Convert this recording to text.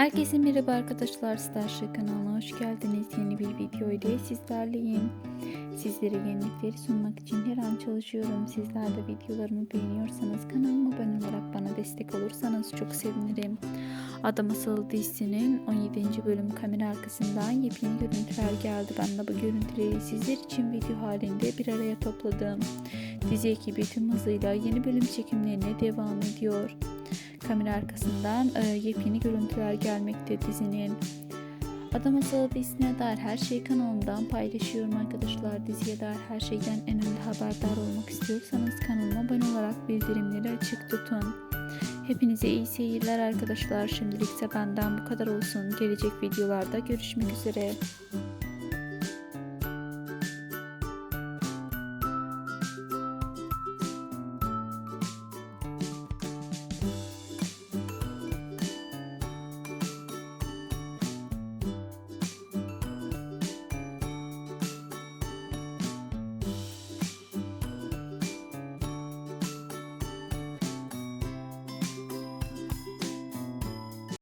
Herkese merhaba arkadaşlar Starship kanalına hoş geldiniz. Yeni bir video ile sizlerleyim. Sizlere yenilikleri sunmak için her an çalışıyorum. Sizler de videolarımı beğeniyorsanız kanalıma abone olarak bana destek olursanız çok sevinirim. Adam Asıl dizisinin 17. bölüm kamera arkasından yepyeni görüntüler geldi. Ben de bu görüntüleri sizler için video halinde bir araya topladım. Dizi ekibi tüm hızıyla yeni bölüm çekimlerine devam ediyor kamera arkasından e, yepyeni görüntüler gelmekte dizinin. Adam Masalı dizisine dair her şeyi kanalımdan paylaşıyorum arkadaşlar. Diziye dair her şeyden en önde haberdar olmak istiyorsanız kanalıma abone olarak bildirimleri açık tutun. Hepinize iyi seyirler arkadaşlar. Şimdilikse benden bu kadar olsun. Gelecek videolarda görüşmek üzere.